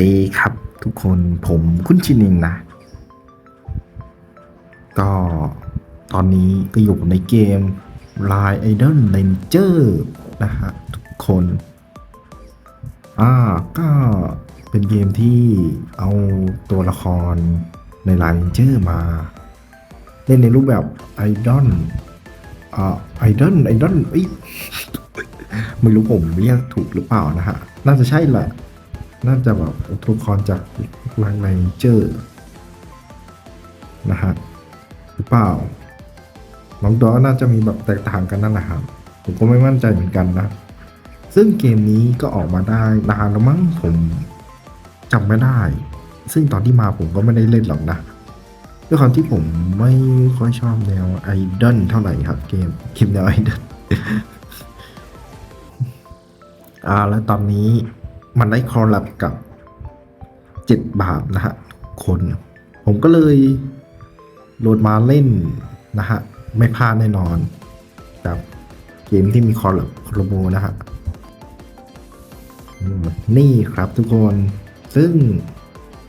ดีครับทุกคนผมคุณชินิงนะ ก็ตอนนี้ก็อยู่ในเกม Line Idol Ranger นะฮะทุกคน อ่าก็เป็นเกมที่เอาตัวละครใน Line Ranger มา เล่นในรูปแบบไอดอลอ่าไอดอลไอดอลเอ้ยไม่รู้ผมเรียกถูกหรือเปล่านะฮะ น่าจะใช่แหละ น่าจะแบบตัวละครจากลางไนเจอร์นะฮะหรือเปล่าบางตัวน่าจะมีแบบแตกต่างกันนั่นแหละครับผมก็ไม่มั่นใจเหมือนกันนะ ซึ่งเกมนี้ก็ออกมาได้นานแล้วมั้งผมจำไม่ได้ ซึ่งตอนที่มาผมก็ไม่ได้เล่นหรอกนะด้วยความที่ผมไม่ค่อยชอบแนวไอดอลเท่าไหร่ครับ เกมเกมแนวไอดอลอ่าแล้วตอนนี้ มันได้คอลแลบกับเจ็ดบาปนะฮะคน ผมก็เลยโหลดมาเล่นนะฮะ ไม่พลาดแน่นอนกับเกมที่มีคอลแลบคอลโบนะฮะนี่ครับทุกคน ซึ่ง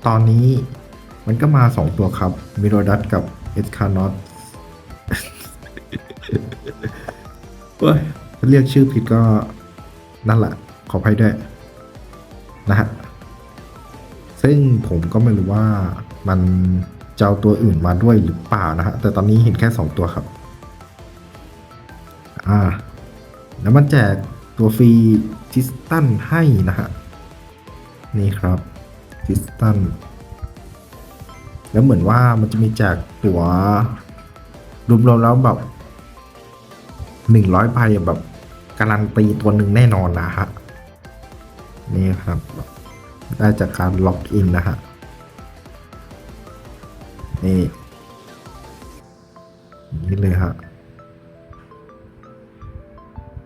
ตอนนี้มันก็มาสองตัวครับ มิโรดัสกับเอสคานอตเฮ้ยเรียกชื่อผิดก็นั่นแหละ ขออภัยด้วย นะฮะซึ่งผมก็ไม่รู้ว่ามันจะเอาตัวอื่นมาด้วยหรือเปล่านะฮะ แต่ตอนนี้เห็นแค่ 2 ตัวครับ อ่า แล้วมันแจกตัวฟรีทิสตันให้นะฮะ นี่ครับทิสตัน แล้วเหมือนว่ามันจะมีแจกตัวรวมๆแล้วแบบหนึ่งร้อยใบแบบการันตีตัวหนึ่งแน่นอนนะฮะ นี่ครับ ได้จากการล็อกอินนะฮะนี่นี่เลยฮะ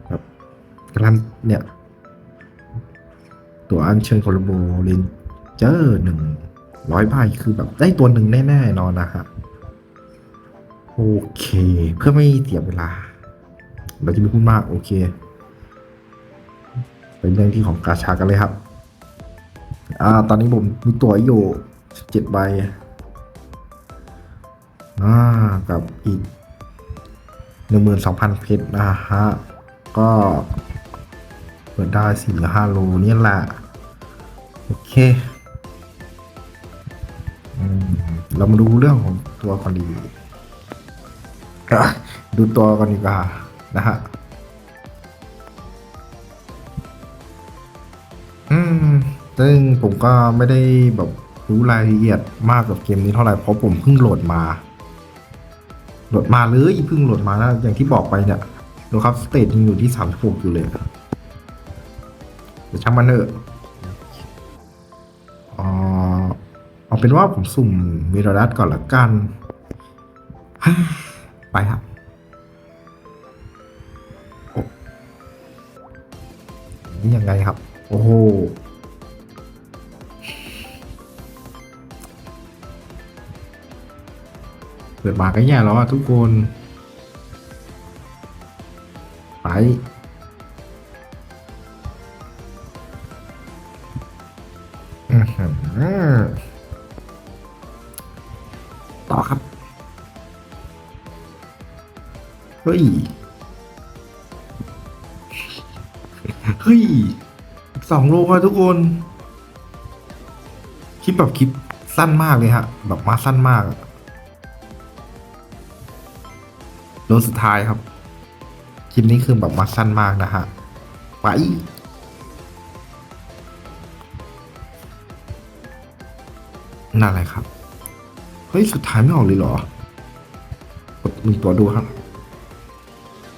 แบบกรันเนี่ย ตัวอันเชิญโคลโบเรนเจอร์หนึ่งร้อยใบคือแบบได้ตัวหนึ่งแน่ๆนอนนะฮะโอเค เพื่อไม่เสียเวลา เราจะไม่พูดมาก โอเค เป็นเรื่องที่ของกาชากันเลยครับ อ่า ตอนนี้ผมมีตัวอยู่เจ็ดใบ อ่า กับอีกหนึ่งหมื่นสองพันเพชรนะฮะ ก็เปิดได้สี่หรือห้าโลนี่แหละ โอเคอเรามาดูเรื่องของตัวก่อนดี ดูตัวก่อนดีกว่านะฮะ ซึ่งผมก็ไม่ได้แบบรู้รายละเอียดมากกับเกมนี้เท่าไหร่เพราะผมเพิ่งโหลดมาโหลดมาเลยเพิ่งโหลดมาแล้วอย่างที่บอกไปเนี่ยดูครับสเตจยังอยู่ที่สามสิบหกอยู่เลยเดี๋ยวช่างมันเถอะอ๋อเอาเป็นว่าผมสุ่มมิราดัสก่อนละกัน ไปครับนี่ยังไงครับ โอ้โห เปิดมาก็แย่แล้วอะทุกคน ไปอือหือต่อครับ เฮ้ย เฮ้ยสองโลอะทุกคน คลิปแบบคลิปสั้นมากเลยฮะ แบบมาสั้นมาก อะโลสุดท้ายครับ คลิปนี้คือแบบมาสั้นมากนะฮะ ไปนั่นอะไรครับ เฮ้ย สุดท้ายไม่ออกเลยเหรอกดหนึ่งตัวดูครับ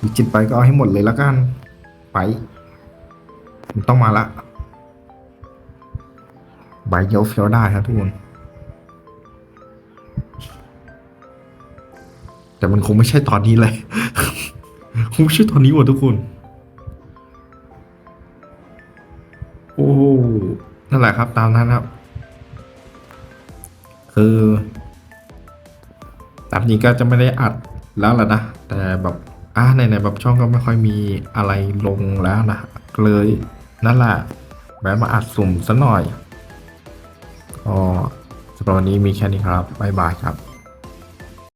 มีจิตไปก็เอาให้หมดเลยแล้วกัน ไป มันต้องมาละใบเยียวเฟียวได้ครับทุกคน แต่มันคงไม่ใช่ตอนนี้เลยคงไม่ใช่ตอนนี้ว่ะทุกคน โอ้นั่นแหละครับ ตามนั้นครับ คือตามจริงก็จะไม่ได้อัดแล้วล่ะนะ แต่แบบอ่าในในๆแบบช่องก็ไม่ค่อยมีอะไรลงแล้วนะเลยนั่นแหละแวะมาอัดสุ่มซะหน่อยก็สำหรับวันนี้มีแค่นี้ครับ บ๊ายบายครับ